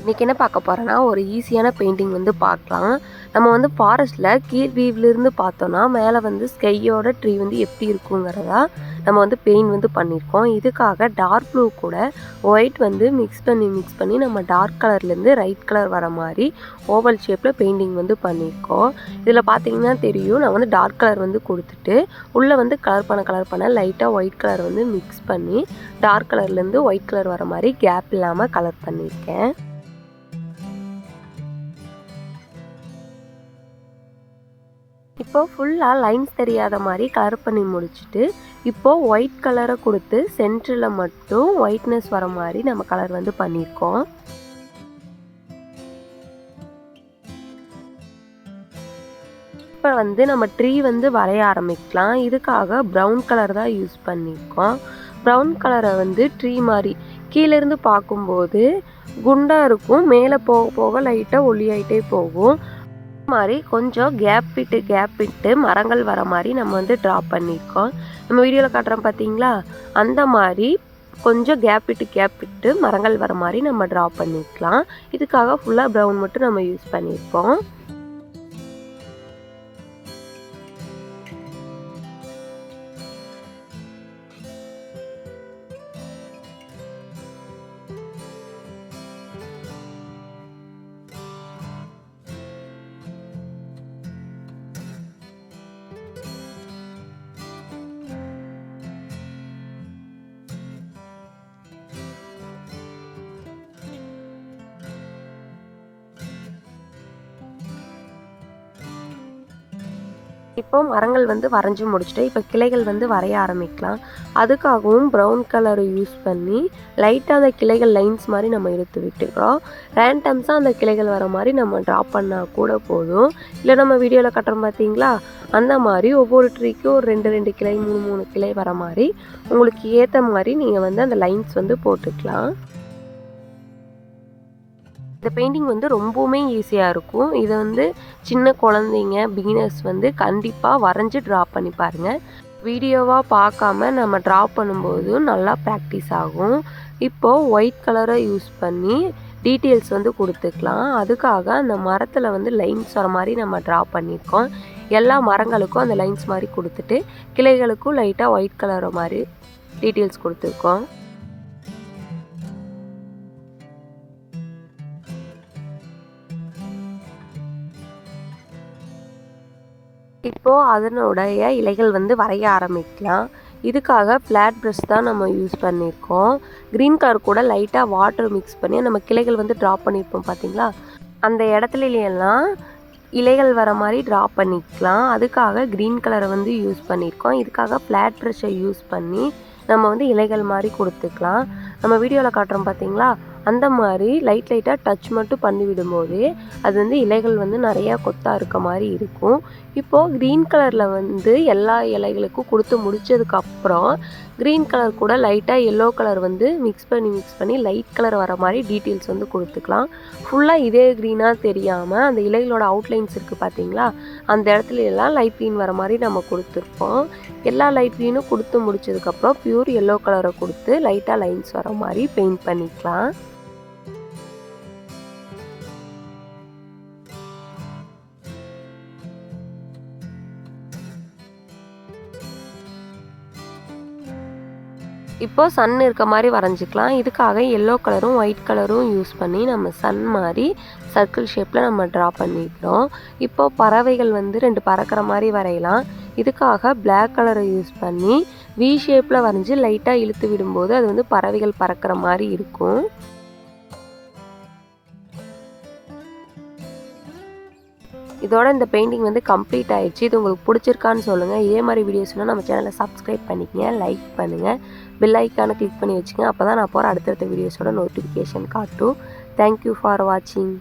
இன்றைக்கி என்ன பார்க்க போகிறோன்னா ஒரு ஈஸியான பெயிண்டிங் வந்து பார்க்கலாம். நம்ம வந்து ஃபாரஸ்ட்டில் கீழ் வியூவிலிருந்து பார்த்தோன்னா மேலே வந்து ஸ்கையோட ட்ரீ வந்து எப்படி இருக்குங்கிறதா நம்ம வந்து பெயிண்ட் வந்து பண்ணியிருக்கோம். இதுக்காக டார்க் ப்ளூ கூட ஒயிட் வந்து மிக்ஸ் பண்ணி மிக்ஸ் பண்ணி நம்ம டார்க் கலர்லேருந்து ரைட் கலர் வர மாதிரி ஓவல் ஷேப்பில் பெயிண்டிங் வந்து பண்ணியிருக்கோம். இதில் பார்த்தீங்கன்னா தெரியும் நான் வந்து டார்க் கலர் வந்து கொடுத்துட்டு உள்ளே வந்து கலர் பண்ண கலர் பண்ண லைட்டாக ஒயிட் கலர் வந்து மிக்ஸ் பண்ணி டார்க் கலர்லேருந்து ஒயிட் கலர் வர மாதிரி கேப் இல்லாமல் கலர் பண்ணியிருக்கேன். இப்போ ஃபுல்லாக லைன்ஸ் தெரியாத மாதிரி கலர் பண்ணி முடிச்சுட்டு இப்போது ஒயிட் கலரை கொடுத்து சென்டரில் மட்டும் ஒயிட்னஸ் வர மாதிரி நம்ம கலர் வந்து பண்ணியிருக்கோம் இப்போ வந்து நம்ம ட்ரீ வந்து வரைய ஆரம்பிக்கலாம். இதுக்காக ப்ரௌன் கலர் தான் யூஸ் பண்ணியிருக்கோம் ப்ரௌன் கலரை வந்து ட்ரீ மாதிரி கீழேருந்து பார்க்கும்போது குண்டாக இருக்கும். மேலே போக போக லைட்டாக ஒளியாயிட்டே போகும். மாதிரி கொஞ்சம் கேப் விட்டு கேப் விட்டு மரங்கள் வர மாதிரி நம்ம வந்து ட்ரா பண்ணியிருக்கோம். நம்ம வீடியோவில் காட்டுறோம் பார்த்தீங்களா அந்த மாதிரி கொஞ்சம் கேப் விட்டு கேப் விட்டு மரங்கள் வர மாதிரி நம்ம ட்ரா பண்ணிக்கலாம் இதுக்காக ஃபுல்லாக ப்ரௌன் மட்டும் நம்ம யூஸ் பண்ணியிருப்போம் இப்போ மரங்கள் வந்து வரைஞ்சி முடிச்சுட்டு இப்போ கிளைகள் வந்து வரைய ஆரம்பிக்கலாம். அதுக்காகவும் ப்ரௌன் கலரை யூஸ் பண்ணி லைட்டாக அந்த கிளைகள் லைன்ஸ் மாதிரி நம்ம எடுத்து விட்டுக்கிறோம். ரேண்டம்ஸாக அந்த கிளைகள் வர மாதிரி நம்ம ட்ரா பண்ணால் கூட போதும். இல்லை நம்ம வீடியோவில் கட்டுறோம் பார்த்தீங்களா? அந்த மாதிரி ஒவ்வொரு ட்ரீக்கும் ஒரு ரெண்டு ரெண்டு கிளை மூணு மூணு கிளை வர மாதிரி உங்களுக்கு ஏற்ற மாதிரி நீங்கள் வந்து அந்த லைன்ஸ் வந்து போட்டுக்கலாம். இந்த பெயிண்டிங் வந்து ரொம்பவுமே ஈஸியாக இருக்கும். இதை வந்து சின்ன குழந்தைங்க பிகினர்ஸ் வந்து கண்டிப்பாக வரைஞ்சி ட்ரா பண்ணி பாருங்கள் வீடியோவாக பார்க்காம நம்ம ட்ரா பண்ணும்போது நல்லா ப்ராக்டிஸ் ஆகும். இப்போது ஒயிட் கலரை யூஸ் பண்ணி டீட்டெயில்ஸ் வந்து கொடுத்துக்கலாம். அதுக்காக அந்த மரத்தில் வந்து லைன்ஸ் வர மாதிரி நம்ம ட்ரா பண்ணியிருக்கோம். எல்லா மரங்களுக்கும் அந்த லைன்ஸ் மாதிரி கொடுத்துட்டு கிளைகளுக்கும் லைட்டாக ஒயிட் கலர் மாதிரி டீட்டெயில்ஸ் கொடுத்துருக்கோம். இப்போது அதனுடைய இலைகள் வந்து வரைய ஆரம்பிக்கலாம். இதுக்காக ஃப்ளாட் ப்ரஷ் தான் நம்ம யூஸ் பண்ணியிருக்கோம். க்ரீன் கலர் கூட லைட்டாக வாட்டர் மிக்ஸ் பண்ணி நம்ம கிளைகள் வந்து ட்ரா பண்ணியிருப்போம் பார்த்தீங்களா அந்த இடத்துலலாம் இலைகள் வர மாதிரி ட்ரா பண்ணிக்கலாம். அதுக்காக க்ரீன் கலரை வந்து யூஸ் பண்ணியிருக்கோம். இதுக்காக ஃப்ளாட் ப்ரெஷ்ஷை யூஸ் பண்ணி நம்ம வந்து இலைகள் மாதிரி கொடுத்துக்கலாம். நம்ம வீடியோவில் காட்டுறோம் பார்த்தீங்களா அந்த மாதிரி லைட் லைட்டாக டச் மட்டும் பண்ணி விடும்போது அது வந்து இலைகள் வந்து நிறையா கொத்தாக இருக்க மாதிரி இருக்கும். இப்போது க்ரீன் கலரில் வந்து எல்லா இலைகளுக்கும் கொடுத்து முடித்ததுக்கப்புறம் க்ரீன் கலர் கூட லைட்டாக எல்லோ கலர் வந்து மிக்ஸ் பண்ணி மிக்ஸ் பண்ணி லைட் கலர் வர மாதிரி டீட்டெயில்ஸ் வந்து கொடுத்துக்கலாம். ஃபுல்லாக இதே க்ரீனாக தெரியாமல் அந்த இலைகளோட அவுட்லைன்ஸ் இருக்குது பார்த்தீங்களா அந்த இடத்துல எல்லாம் லைட் க்ரீன் வர மாதிரி நம்ம கொடுத்துருப்போம். எல்லா லைட் க்ரீனும் கொடுத்து முடிச்சதுக்கப்புறம் ப்யூர் எல்லோ கலரை கொடுத்து லைட்டாக லைன்ஸ் வர மாதிரி பெயிண்ட் பண்ணிக்கலாம். இப்போ சன் இருக்க மாதிரி வரைஞ்சிக்கலாம். இதுக்காக எல்லோ கலரும் ஒயிட் கலரும் யூஸ் பண்ணி நம்ம சன் மாதிரி சர்க்கிள் ஷேப்பில் நம்ம ட்ரா பண்ணிக்கிறோம். இப்போது பறவைகள் வந்து ரெண்டு பறக்கிற மாதிரி வரையலாம். இதுக்காக பிளாக் கலரை யூஸ் பண்ணி வி ஷேப்பில் வரைஞ்சி லைட்டாக இழுத்து விடும்போது அது வந்து பறவைகள் பறக்கிற மாதிரி இருக்கும். இதோட இந்த பெயிண்டிங் வந்து கம்ப்ளீட் ஆயிடுச்சு. இது உங்களுக்கு பிடிச்சிருக்கான்னு சொல்லுங்கள் இதே மாதிரி வீடியோஸ்னால் நம்ம சேனலை சப்ஸ்கிரைப் பண்ணிக்கங்க லைக் பண்ணுங்கள் பில் ஐக்கானை கிளிக் பண்ணி வச்சுக்கோங்க. அப்போ தான் நான் போகிற அடுத்தடுத்த வீடியோஸோட நோட்டிஃபிகேஷன் காட்டும். தேங்க்யூ ஃபார் வாட்சிங்